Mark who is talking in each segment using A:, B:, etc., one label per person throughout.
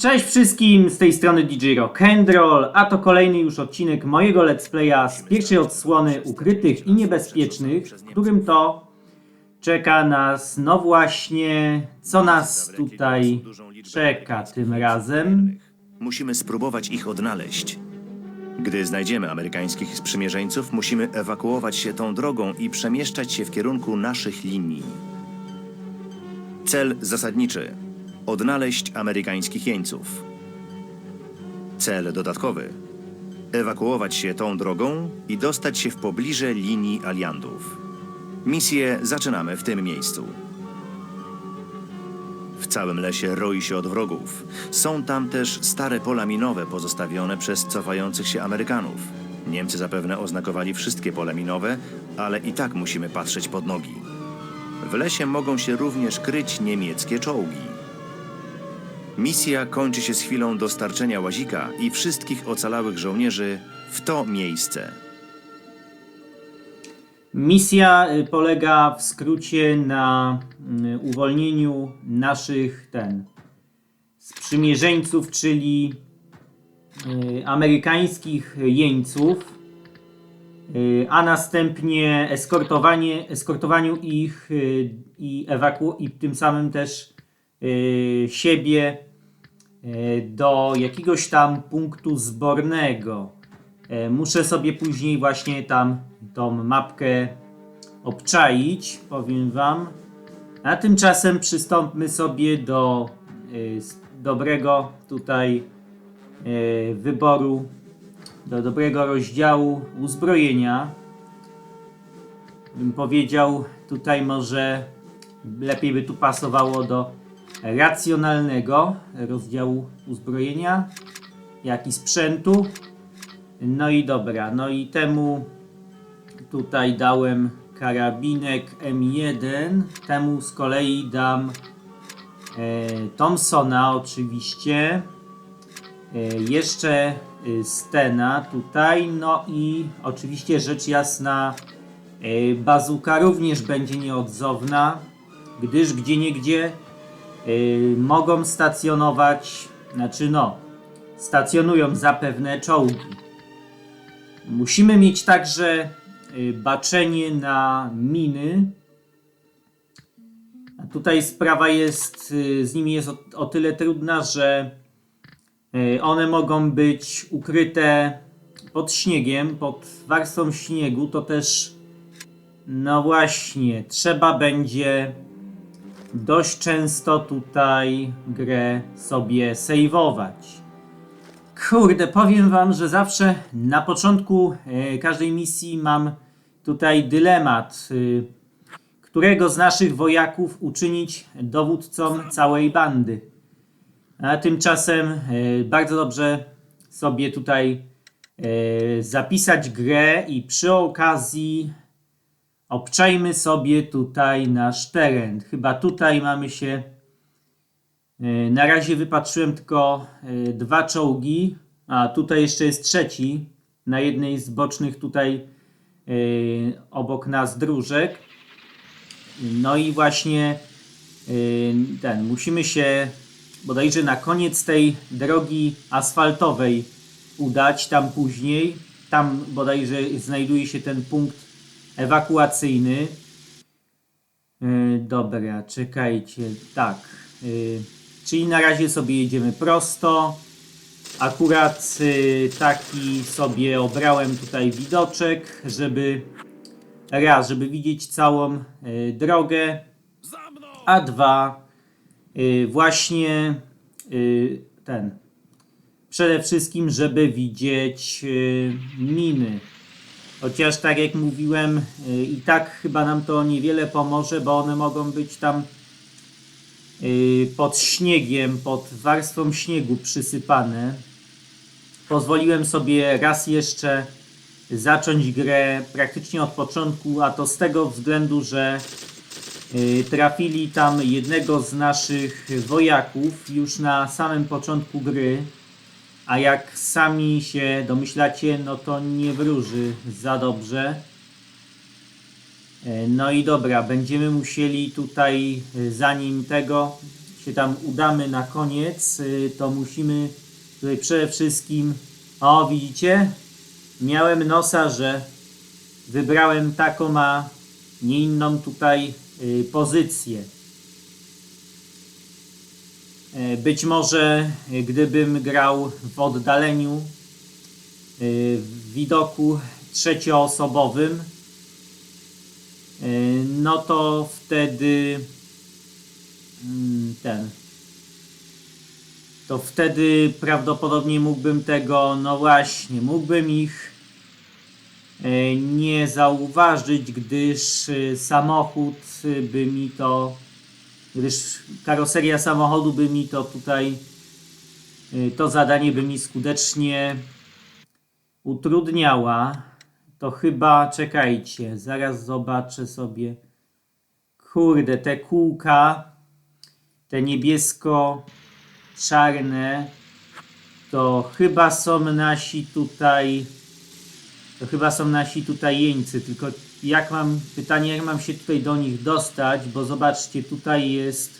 A: Cześć wszystkim, z tej strony DJ Rock and Roll, a to kolejny już odcinek mojego let's playa z pierwszej odsłony Ukrytych i Niebezpiecznych, w którym to czeka nas, no właśnie, co nas tutaj czeka tym razem.
B: Musimy spróbować ich odnaleźć. Gdy znajdziemy amerykańskich sprzymierzeńców, musimy ewakuować się tą drogą i przemieszczać się w kierunku naszych linii. Cel zasadniczy: odnaleźć amerykańskich jeńców. Cel dodatkowy: ewakuować się tą drogą i dostać się w pobliże linii aliantów. Misję zaczynamy w tym miejscu. W całym lesie roi się od wrogów. Są tam też stare pola minowe pozostawione przez cofających się Amerykanów. Niemcy zapewne oznakowali wszystkie pola minowe, ale i tak musimy patrzeć pod nogi. W lesie mogą się również kryć niemieckie czołgi. Misja kończy się z chwilą dostarczenia łazika i wszystkich ocalałych żołnierzy w to miejsce.
A: Misja y, polega w skrócie na y, uwolnieniu naszych ten sprzymierzeńców, czyli y, amerykańskich jeńców, a następnie eskortowanie, eskortowaniu ich i, ewaku- i tym samym też siebie do jakiegoś tam punktu zbornego. E, Muszę sobie później właśnie tam tą mapkę obczaić, powiem wam. A tymczasem przystąpmy sobie do s- dobrego tutaj wyboru, do dobrego rozdziału uzbrojenia. Bym powiedział, tutaj może lepiej by tu pasowało do racjonalnego rozdziału uzbrojenia, jak i sprzętu. No i dobra, no i temu tutaj dałem karabinek M1, temu z kolei dam e, Thompsona oczywiście, e, jeszcze e, Stena tutaj, no i oczywiście rzecz jasna e, bazuka również będzie nieodzowna, gdyż gdzie e, mogą stacjonować, znaczy no, stacjonują zapewne czołgi. Musimy mieć także y, baczenie na miny. Tutaj sprawa jest, y, z nimi jest o, o tyle trudna, że y, one mogą być ukryte pod śniegiem, pod warstwą śniegu. To też, no właśnie, trzeba będzie dość często tutaj grę sobie sejwować. Kurde, powiem wam, że zawsze na początku e, każdej misji mam tutaj dylemat, y, którego z naszych wojaków uczynić dowódcą całej bandy. A tymczasem e, bardzo dobrze sobie tutaj e, zapisać grę i przy okazji obczajmy sobie tutaj nasz teren. Chyba tutaj mamy się E, Na razie wypatrzyłem tylko e, dwa czołgi, a tutaj jeszcze jest trzeci na jednej z bocznych tutaj e, obok nas dróżek. No i właśnie ten, musimy się bodajże na koniec tej drogi asfaltowej udać, tam później. Tam bodajże znajduje się ten punkt ewakuacyjny. E, Dobra, czekajcie. Tak. e, Czyli na razie sobie jedziemy prosto. Akurat y, taki sobie obrałem tutaj widoczek, żeby raz, żeby widzieć całą y, drogę, a dwa, y, właśnie y, ten, przede wszystkim, żeby widzieć y, miny. Chociaż tak jak mówiłem, y, i tak chyba nam to niewiele pomoże, bo one mogą być tam y, pod śniegiem, pod warstwą śniegu przysypane. Pozwoliłem sobie raz jeszcze zacząć grę praktycznie od początku, a to z tego względu, że y, trafili tam jednego z naszych wojaków już na samym początku gry. A jak sami się domyślacie, no to nie wróży za dobrze. E, No i dobra, będziemy musieli tutaj, e, zanim tego, się tam udamy na koniec, y, to musimy tutaj przede wszystkim, o widzicie, miałem nosa, że wybrałem taką, a nie inną tutaj pozycję. E, Być może y, gdybym grał w oddaleniu, y, w widoku trzecioosobowym, no to wtedy mm, ten. To wtedy prawdopodobnie mógłbym tego, no właśnie, mógłbym ich e, nie zauważyć, gdyż samochód by mi to, gdyż karoseria samochodu by mi to tutaj, y, to zadanie by mi skutecznie utrudniała. To chyba, czekajcie, zaraz zobaczę sobie. Kurde, te kółka, te niebiesko-czarne, to chyba są nasi tutaj, to chyba są nasi tutaj jeńcy, tylko jak mam, pytanie jak mam się tutaj do nich dostać, bo zobaczcie, tutaj jest,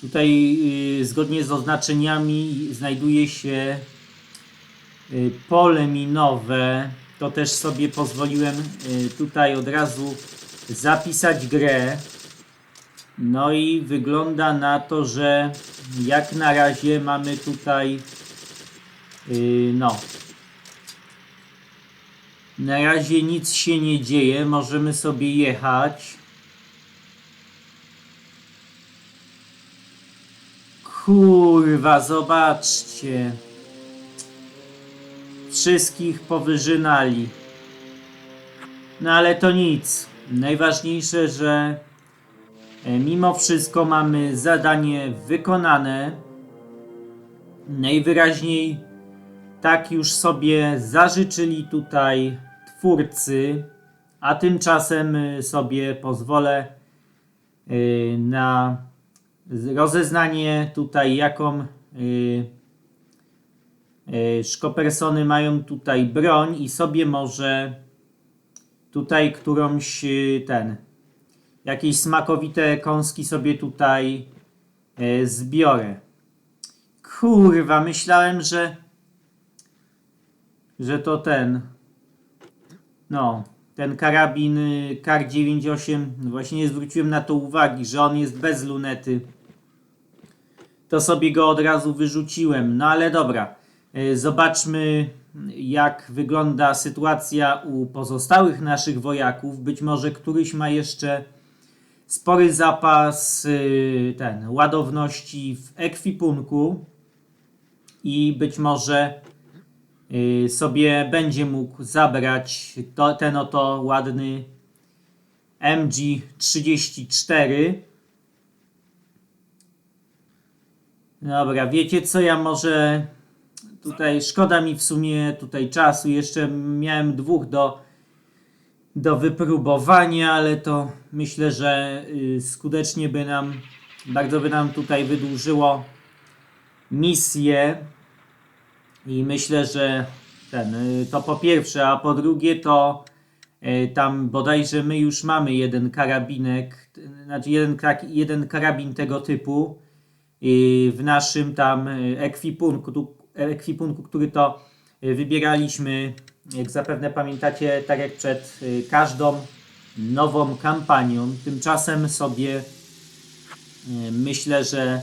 A: tutaj y, zgodnie z oznaczeniami znajduje się y, pole minowe, to też sobie pozwoliłem y, tutaj od razu zapisać grę. No i wygląda na to, że jak na razie mamy tutaj no na razie nic się nie dzieje, możemy sobie jechać. Kurwa, zobaczcie. Wszystkich powyżynali. No ale to nic. Najważniejsze, że e, mimo wszystko mamy zadanie wykonane. Najwyraźniej tak już sobie zażyczyli tutaj twórcy, a tymczasem y, sobie pozwolę y, na rozeznanie tutaj jaką y, szkopersony mają tutaj broń i sobie może tutaj którąś ten jakieś smakowite kąski sobie tutaj zbiorę. Kurwa, myślałem, że że to ten no, ten karabin y, Kar 98 właśnie nie zwróciłem na to uwagi, że on jest bez lunety. To sobie go od razu wyrzuciłem. No ale dobra. Y, Zobaczmy jak wygląda sytuacja u pozostałych naszych wojaków. Być może któryś ma jeszcze spory zapas y, ten ładowności w ekwipunku i być może sobie będzie mógł zabrać to, ten oto ładny MG34. Dobra, wiecie co, ja może tutaj szkoda mi w sumie tutaj czasu, jeszcze miałem dwóch do, do wypróbowania, ale to myślę, że y, skutecznie by nam, bardzo by nam tutaj wydłużyło misję. I myślę, że ten, y, to po pierwsze, a po drugie to y, tam bodajże my już mamy jeden karabinek, znaczy jeden, jeden karabin tego typu y, w naszym tam ekwipunku, ekwipunku, który to wybieraliśmy, jak zapewne pamiętacie, tak jak przed każdą nową kampanią. Tymczasem sobie myślę, że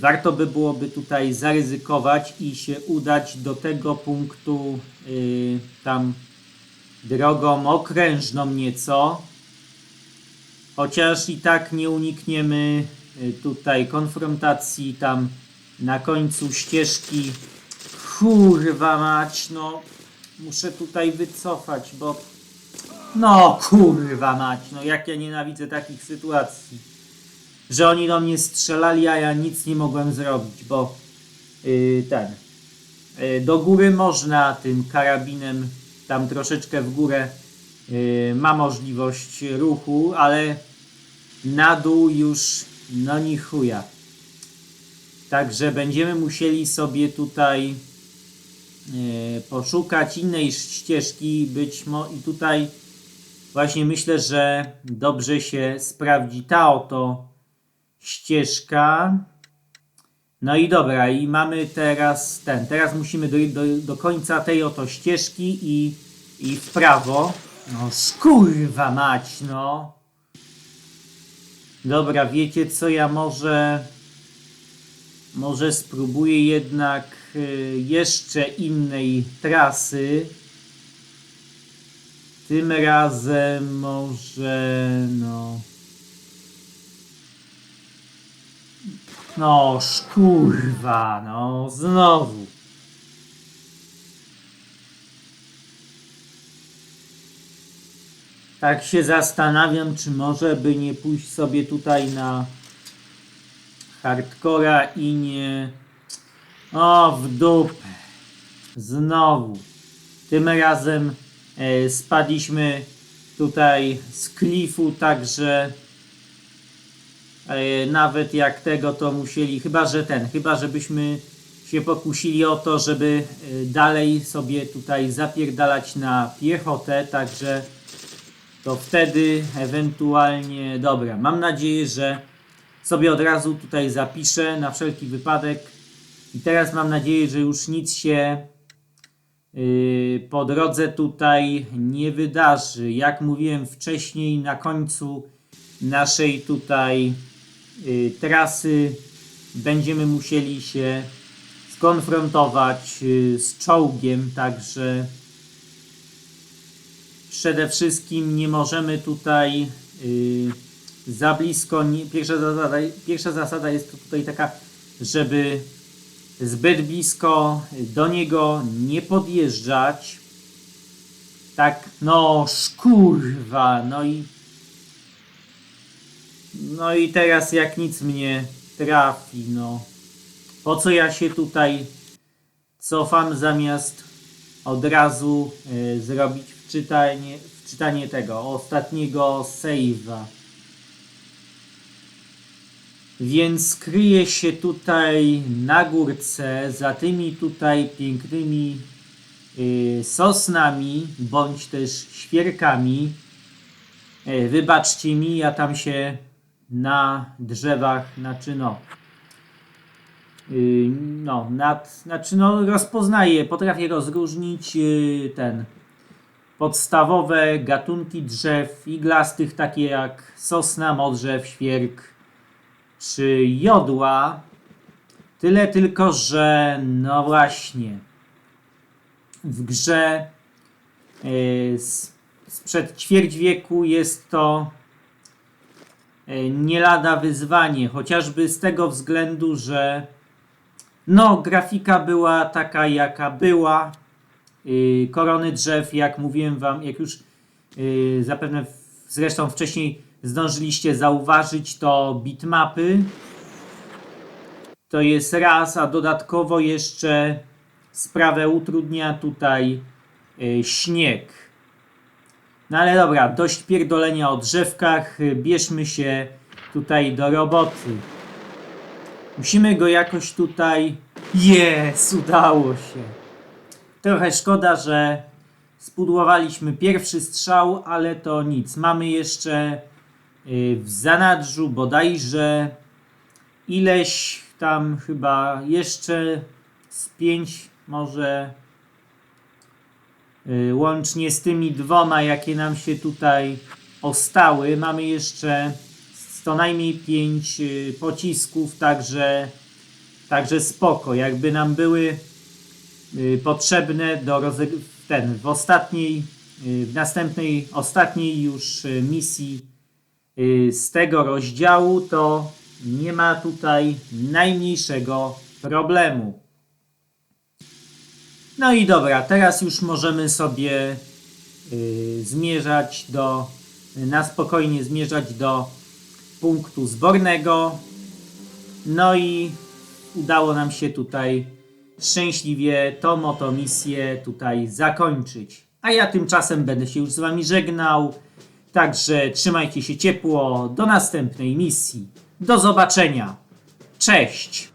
A: Warto by byłoby tutaj zaryzykować i się udać do tego punktu y, tam drogą okrężną nieco. Chociaż i tak nie unikniemy y, tutaj konfrontacji tam na końcu ścieżki. Kurwa mać, no muszę tutaj wycofać, bo no kurwa mać, no jak ja nienawidzę takich sytuacji że oni do mnie strzelali, a ja nic nie mogłem zrobić, bo yy, ten yy, do góry można tym karabinem tam troszeczkę w górę yy, ma możliwość ruchu, ale na dół już no ni chuja. Także będziemy musieli sobie tutaj yy, poszukać innej ścieżki, być mo i tutaj właśnie myślę, że dobrze się sprawdzi ta oto ścieżka. No i dobra, i mamy teraz ten. Teraz musimy do, do, do końca tej oto ścieżki i, i w prawo. No skurwa mać, no. Dobra, wiecie co, ja może... Może spróbuję jednak y, jeszcze innej trasy. Tym razem może no. No szkurwa, no znowu. Tak się zastanawiam, czy może by nie pójść sobie tutaj na hardcora i nie... O, w dupę. Znowu. Tym razem e, spadliśmy tutaj z klifu, także nawet jak tego to musieli, chyba że ten, chyba żebyśmy się pokusili o to, żeby e, dalej sobie tutaj zapierdalać na piechotę, także to wtedy ewentualnie, dobra, mam nadzieję, że sobie od razu tutaj zapiszę na wszelki wypadek i teraz mam nadzieję, że już nic się yy, po drodze tutaj nie wydarzy. Jak mówiłem wcześniej, na końcu naszej tutaj trasy będziemy musieli się skonfrontować yy, z czołgiem, także przede wszystkim nie możemy tutaj yy, za blisko. Nie, pierwsza, zasada, pierwsza zasada jest tutaj taka, żeby zbyt blisko do niego nie podjeżdżać. Tak, no szkurwa, no i no i teraz jak nic mnie trafi, no. Po co ja się tutaj cofam zamiast od razu e, zrobić wczytanie, wczytanie tego ostatniego save'a. Więc kryje się tutaj na górce za tymi tutaj pięknymi y, sosnami bądź też świerkami. E, wybaczcie mi, ja tam się na drzewach, znaczy no, y, no, nad, znaczy no rozpoznaję, potrafię rozróżnić y, ten podstawowe gatunki drzew iglastych, takie jak sosna, modrzew, świerk, czy jodła. Tyle tylko, że no właśnie w grze yy, sprzed ćwierć wieku jest to yy, nie lada wyzwanie, chociażby z tego względu, że no grafika była taka jaka była. Yy, korony drzew, jak mówiłem wam, jak już yy, zapewne zresztą wcześniej zdążyliście zauważyć, to bitmapy. To jest raz, a dodatkowo jeszcze sprawę utrudnia tutaj śnieg. No ale dobra, dość pierdolenia o drzewkach, bierzmy się tutaj do roboty. Musimy go jakoś tutaj... Jest, udało się. Trochę szkoda, że spudłowaliśmy pierwszy strzał, ale to nic. Mamy jeszcze y, w zanadrzu bodajże ileś tam chyba jeszcze z pięć może łącznie z tymi dwoma, jakie nam się tutaj ostały. Mamy jeszcze co najmniej pięć y, pocisków, także, także spoko. Jakby nam były y, potrzebne do ten, w ostatniej, y, w następnej, ostatniej już y, misji y, z tego rozdziału, to nie ma tutaj najmniejszego problemu. No i dobra, teraz już możemy sobie y, zmierzać do, na spokojnie zmierzać do punktu zbornego. No i udało nam się tutaj szczęśliwie tą oto misję tutaj zakończyć. A ja tymczasem będę się już z wami żegnał. Także trzymajcie się ciepło. Do następnej misji. Do zobaczenia. Cześć.